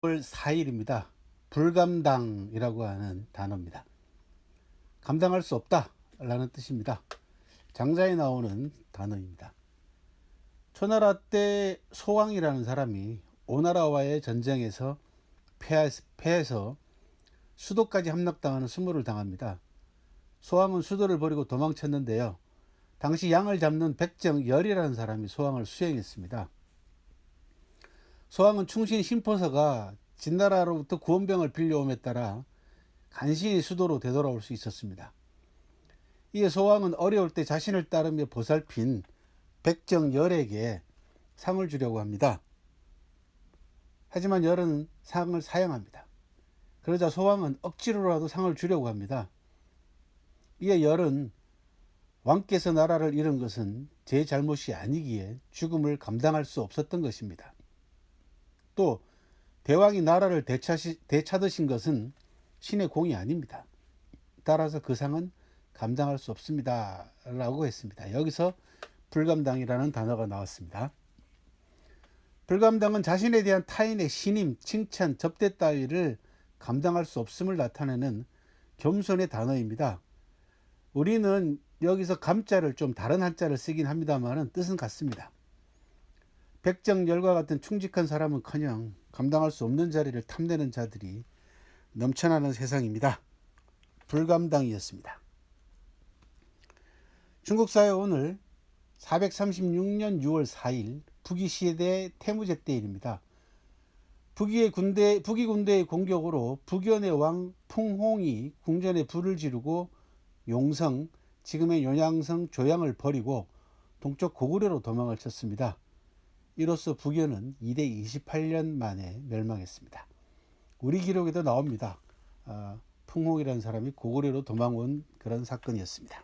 9월 4일입니다. 불감당이라고 하는 단어입니다. 감당할 수 없다 라는 뜻입니다. 장자에 나오는 단어입니다. 초나라 때 소왕이라는 사람이 오나라와의 전쟁에서 패해서, 수도까지 함락당하는 수모를 당합니다. 소왕은 수도를 버리고 도망쳤는데요. 당시 양을 잡는 백정 열이라는 사람이 소왕을 수행했습니다. 소왕은 충신 심포서가 진나라로부터 구원병을 빌려옴에 따라 간신히 수도로 되돌아올 수 있었습니다. 이에 소왕은 어려울 때 자신을 따르며 보살핀 백정 열에게 상을 주려고 합니다. 하지만 열은 상을 사양합니다. 그러자 소왕은 억지로라도 상을 주려고 합니다. 이에 열은 왕께서 나라를 잃은 것은 제 잘못이 아니기에 죽음을 감당할 수 없었던 것입니다. 또 대왕이 나라를 되찾으, 되찾으신 것은 신의 공이 아닙니다. 따라서 그 상은 감당할 수 없습니다. 라고 했습니다. 여기서 불감당이라는 단어가 나왔습니다. 불감당은 자신에 대한 타인의 신임, 칭찬, 접대 따위를 감당할 수 없음을 나타내는 겸손의 단어입니다. 우리는 여기서 감자를 좀 다른 한자를 쓰긴 합니다만 뜻은 같습니다. 백정열과 같은 충직한 사람은커녕 감당할 수 없는 자리를 탐내는 자들이 넘쳐나는 세상입니다. 불감당이었습니다. 중국 사회 오늘 436년 6월 4일 북이시대 태무제 때 일입니다. 북위의 군대 북위 군대의 공격으로 북연의 왕 풍홍이 궁전에 불을 지르고 용성 지금의 연양성 조양을 버리고 동쪽 고구려로 도망을 쳤습니다. 이로써 북연은 2대 28년 만에 멸망했습니다. 우리 기록에도 나옵니다. 아, 풍홍이라는 사람이 고구려로 도망온 그런 사건이었습니다.